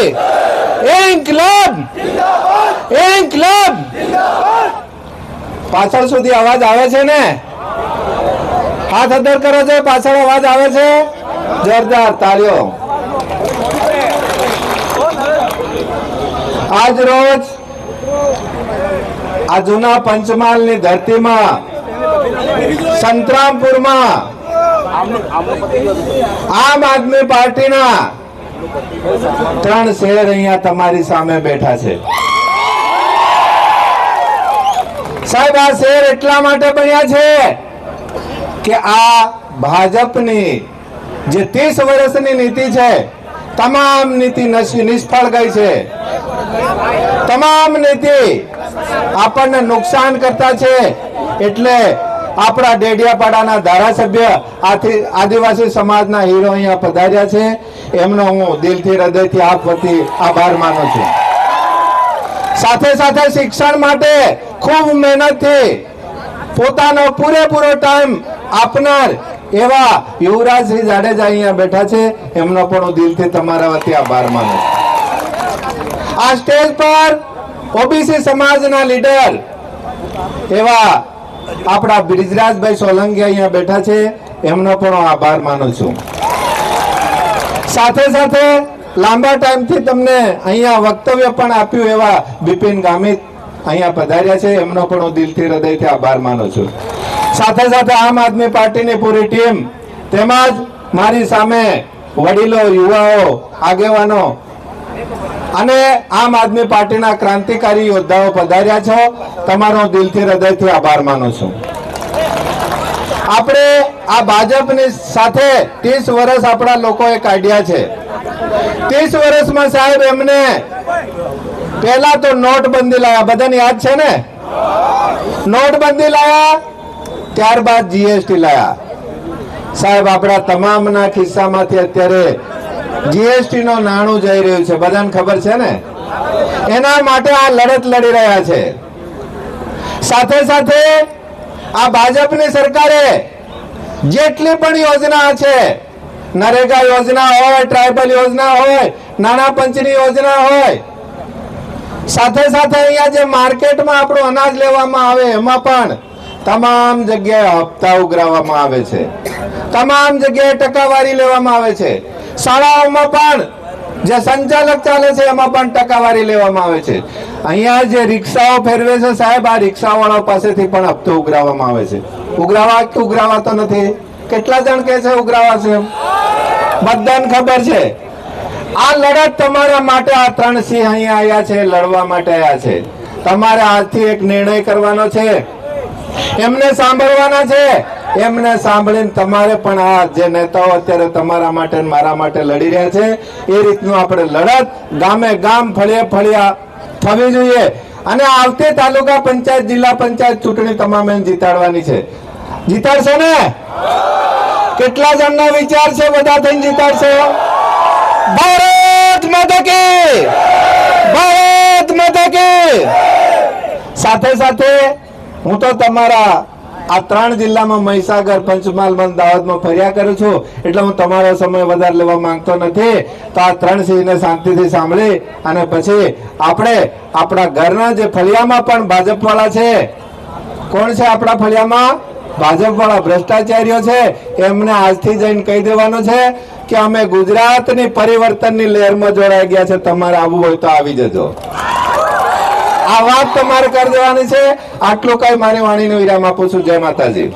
ઇન્કલાબ! ઇન્કલાબ! પાછળ સુધી અવાજ આવે છે ને? હાથ અદર કરો છો, પાછળ અવાજ આવે છે? જોરદાર, તાળીઓ. આજ રોજ આ જૂના પંચમહાલની ધરતીમાં, સંતરામપુરમાં, આમ આદમી પાર્ટીના ત્રણ શહેર અહીંયા તમારી સામે બેઠા છે. સાહેબ, આ શહેર એટલા માટે બન્યા છે કે આ ભાજપની જે ત્રીસ વર્ષની નીતિ છે, તમામ નીતિ નિષ્ફળ ગઈ છે. તમામ નીતિ આપણને નુકસાન કરતા છે, એટલે આપણા ડેડિયાપાડાના ધારાસભ્ય આદિવાસી સમાજના હીરો અહીંયા પધાર્યા છે. એમનો હું દિલથી હૃદયથી આપ વતી આભાર માનું છું. સાથે સાથે શિક્ષણ માટે ખૂબ મહેનતથી પોતાનો પૂરેપૂરો ટાઈમ આપનાર એવા યુવરાજસિંહ જાડેજા અહીંયા બેઠા છે. એમનો પણ હું દિલથી તમારા વતી આભાર માનું છું. આ સ્ટેજ પર ઓબીસી સમાજના લીડર એવા આપણા બ્રિજરાજભાઈ સોલંકી અહીંયા બેઠા છે. એમનો પણ આભાર માનું છું. સાથે સાથે લાંબા ટાઈમથી તમને અહીંયા વક્તવ્ય પણ આપ્યું એવા બિપિન ગામિત અહીંયા પધાર્યા છે. એમનો પણ હું દિલથી હૃદયથી આભાર માનું છું. સાથે સાથે આમ આદમી પાર્ટીની પૂરી ટીમ. તેમજ મારી સામે વડીલો, યુવાઓ, આગેવાનો અને આમ આદમી પાર્ટીના ક્રાંતિકારી યોદ્ધાઓ પધાર્યા છો. તમારો દિલથી, હૃદયથી આભાર માનું છું. આપણે આ ભાજપની સાથે ત્રીસ વર્ષ આપણા લોકોએ કાઢ્યા છે. ત્રીસ વર્ષમાં સાહેબ એમને પહેલા તો નોટબંધી લાયા. બધાને યાદ છે ને? નોટબંધી લાયા, ત્યારબાદ જીએસટી લાયા. સાહેબ, આપણા તમામના ખિસ્સામાંથી અત્યારે જીએસટી નો નાણું જઈ રહ્યું છે. બધાને ખબર છે ને? એના માટે આ લડત લડી રહ્યા છે. સાથે સાથે આ ભાજપની સરકારે જેટલી પણ યોજના છે, નરેગા યોજના હોય, ટ્રાઇબલ યોજના હોય નાના પંચની યોજના હોય, સાથે સાથે અહીંયા જે માર્કેટમાં આપણું અનાજ લેવામાં આવે, એમાં પણ તમામ જગ્યાએ હપ્તા ઉઘરાવવામાં આવે છે. તમામ જગ્યાએ ટકાવારી લેવામાં આવે છે. શાળાઓમાં પણ જે સંચાલક ચાલે છે, એમાં પણ ટકાવારી લેવામાં આવે છે. અહીંયા જે રિક્ષાઓ ફેરવે છે સાહેબ, આ રિક્ષાવાળા પાસેથી પણ હપ્તો ઉઘરાવવામાં આવે છે. ઉઘરાવા કે ઉઘરાવાતો નથી? કેટલા જણ કહે છે ઉઘરાવા છે? બધાને ખબર છે. આ લડત તમારા માટે આ ત્રણ સિંહ અહીંયા આવ્યા છે, લડવા માટે આવ્યા છે. તમારે આજથી એક નિર્ણય કરવાનો છે. એમને સાંભળવાના છે. એમને સાંભળીને તમારે પણ આ જે નેતાઓ અત્યારે તમારા માટે મારા માટે લડી રહ્યા છે, એ રીતનું આપણે લડત ગામે ગામ ફળિયે ફળિયા થવી જોઈએ. અને આવતી તાલુકા પંચાયત, જિલ્લા પંચાયત ચૂંટણી તમામે જીતાડવાની છે. જીતાડશો ને? કેટલા જણના વિચાર છે? બધા થઈને જીતાડશો? ભારત માતા કે! ભારત માતા કે! સાથે સાથે હું તો તમારા આ ત્રણ જિલ્લામાં મહીસાગર, પંચમહાલ દાહોદમાં ફર્યા કરું છું. એટલે હું તમારો સમય વધારે લેવા માંગતો નથી. તો આ ત્રણ સિંહને શાંતિથી સાંભળી અને પછી આપણે આપણા ઘરના જે ફળિયામાં પણ ભાજપ વાળા છે, કોણ છે આપણા ફળિયામાં? ભાજપ વાળા ભ્રષ્ટાચારીઓ છે. એમને આજથી જઈને કહી દેવાનું છે કે અમે ગુજરાતની પરિવર્તનની લહેરમાં જોડાઈ ગયા છે. તમારે આવવું હોય તો આવી જજો. આ વાત તમારે કરી દેવાની છે. આટલું કઈ મારી વાણીનો વિરામ આપું છું. જય માતાજી.